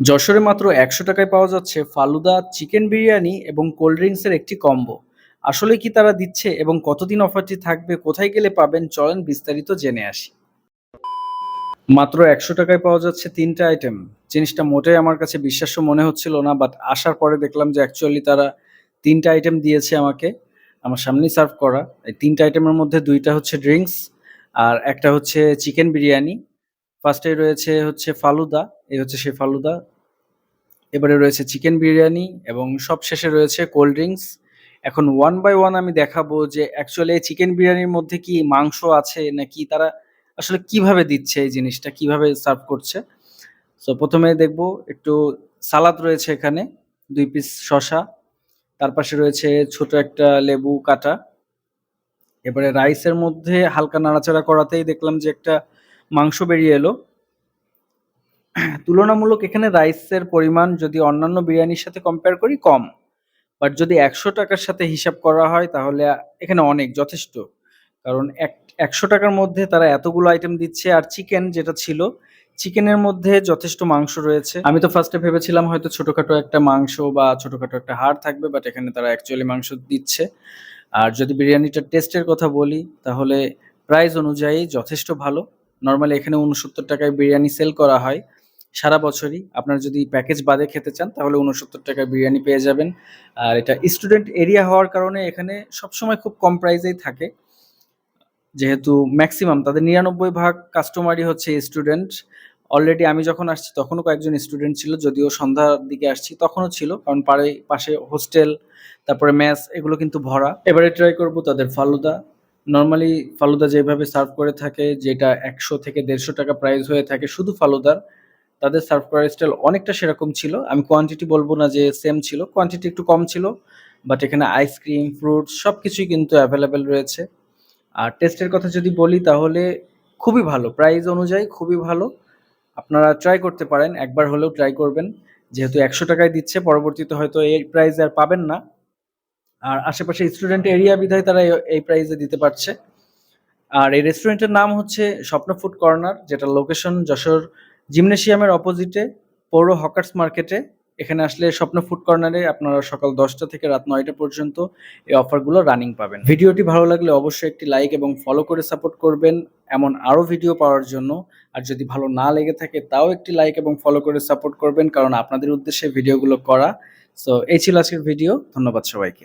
যশোরে মাত্র একশো টাকায় পাওয়া যাচ্ছে ফালুদা চিকেন বিরিয়ানি এবং কোল্ড ড্রিঙ্কসের একটি কম্বো। আসলে কি তারা দিচ্ছে এবং কতদিন অফারটি থাকবে, কোথায় গেলে পাবেন, চলেন বিস্তারিত জেনে আসি। মাত্র একশো টাকায় পাওয়া যাচ্ছে তিনটা আইটেম জিনিসটা মোটেই আমার কাছে বিশ্বাস্য মনে হচ্ছিল না বাট আসার পরে দেখলাম যে অ্যাকচুয়ালি তারা তিনটা আইটেম দিয়েছে আমাকে, আমার সামনেই সার্ভ করা। এই তিনটা আইটেমের মধ্যে দুইটা হচ্ছে ড্রিঙ্কস আর একটা হচ্ছে চিকেন বিরিয়ানি। ফার্স্টে রয়েছে হচ্ছে ফালুদা। এই হচ্ছে সেই ফালুদা এবারে রয়েছে চিকেন বিরিয়ানি এবং সব শেষে রয়েছে কোল্ড ড্রিঙ্কস। এখন ওয়ান বাই ওয়ান আমি দেখাবো যে অ্যাকচুয়ালি চিকেন বিরিয়ানির মধ্যে কি মাংস আছে নাকি তারা আসলে কীভাবে দিচ্ছে এই জিনিসটা, কীভাবে সার্ভ করছে। সো প্রথমে দেখব একটু সালাদ রয়েছে এখানে, দুই পিস শসা। তার পাশে রয়েছে ছোট একটা লেবু কাটা। এবারে রাইসের মধ্যে হালকা নাড়াচাড়া করাতেই দেখলাম যে একটা মাংস বেরিয়ে এলো। তুলনামূলক এখানে রাইসের পরিমাণ যদি অন্যান্য বিরিয়ানির সাথে কম্পেয়ার করি, কম। বাট যদি একশো টাকার সাথে হিসাব করা হয়, তাহলে এখানে অনেক, যথেষ্ট। কারণ এক, একশো টাকার মধ্যে তারা এতগুলো আইটেম দিচ্ছে, আর চিকেন যেটা ছিল চিকেনের মধ্যে যথেষ্ট মাংস রয়েছে। আমি তো ফার্স্টে ভেবেছিলাম হয়তো ছোটোখাটো একটা মাংস বা ছোটোখাটো একটা হাড় থাকবে বাট এখানে তারা অ্যাকচুয়ালি মাংস দিচ্ছে। আর যদি বিরিয়ানিটার টেস্টের কথা বলি, তাহলে প্রাইস অনুযায়ী যথেষ্ট ভালো। নর্মালি এখানে উনসত্তর টাকায় বিরিয়ানি সেল করা হয়। সারা বছরই। আপনারা যদি প্যাকেজ বাদে খেতে চান, তাহলে উনসত্তর টাকায় বিরিয়ানি পেয়ে যাবেন। আর এটা স্টুডেন্ট এরিয়া হওয়ার কারণে এখানে সবসময় খুব কম প্রাইসেই থাকে। যেহেতু ম্যাক্সিমাম তাদের নিরানব্বই ভাগ কাস্টমারই হচ্ছে স্টুডেন্ট অলরেডি আমি যখন আসছি, তখনও কয়েকজন স্টুডেন্ট ছিল, যদিও সন্ধ্যার দিকে আসছি, তখনও ছিল। কারণ পাড়ে, পাশে হোস্টেল তারপরে ম্যাচ এগুলো কিন্তু ভরা। এবারে ট্রাই করব তাদের ফালুদা। নর্মালি ফালুদা যেভাবে সার্ভ করে থাকে, যেটা একশো থেকে দেড়শো টাকা প্রাইস হয়ে থাকে, শুধু ফালুদার। তাদের সার্ভ করার স্টাইল অনেকটা সেরকম ছিল। আমি কোয়ান্টিটি বলব না যে সেম ছিল কোয়ান্টিটি একটু কম ছিল বাট এখানে আইসক্রিম ফ্রুটস সব কিছুই কিন্তু অ্যাভেলেবেল রয়েছে। আর টেস্টের কথা যদি বলি তাহলে খুবই ভালো প্রাইস অনুযায়ী খুবই ভালো। আপনারা ট্রাই করতে পারেন, একবার হলেও ট্রাই করবেন। যেহেতু একশো টাকায় দিচ্ছে, পরবর্তীতে হয়তো এই প্রাইসে আর পাবেন না। আর আশেপাশে স্টুডেন্ট এরিয়া বিধায় তারা এই- প্রাইসে দিতে পারছে। আর এই রেস্টুরেন্টের নাম হচ্ছে স্বপ্ন ফুড কর্নার, যেটা লোকেশন যশোর জিমনেশিয়ামের অপোজিটে পৌর হকার্স মার্কেটে। এখানে আসলে স্বপ্ন ফুড কর্নারে আপনারা সকাল দশটা থেকে রাত নয়টা পর্যন্ত এই অফারগুলো রানিং পাবেন। ভিডিওটি ভালো লাগলে অবশ্যই একটি লাইক এবং ফলো করে সাপোর্ট করবেন এমন আরও ভিডিও পাওয়ার জন্য। আর যদি ভালো না লেগে থাকে তাও একটি লাইক এবং ফলো করে সাপোর্ট করবেন, কারণ আপনাদের উদ্দেশ্যে ভিডিওগুলো করা। সো, এই ছিল আজকের ভিডিও, ধন্যবাদ সবাইকে।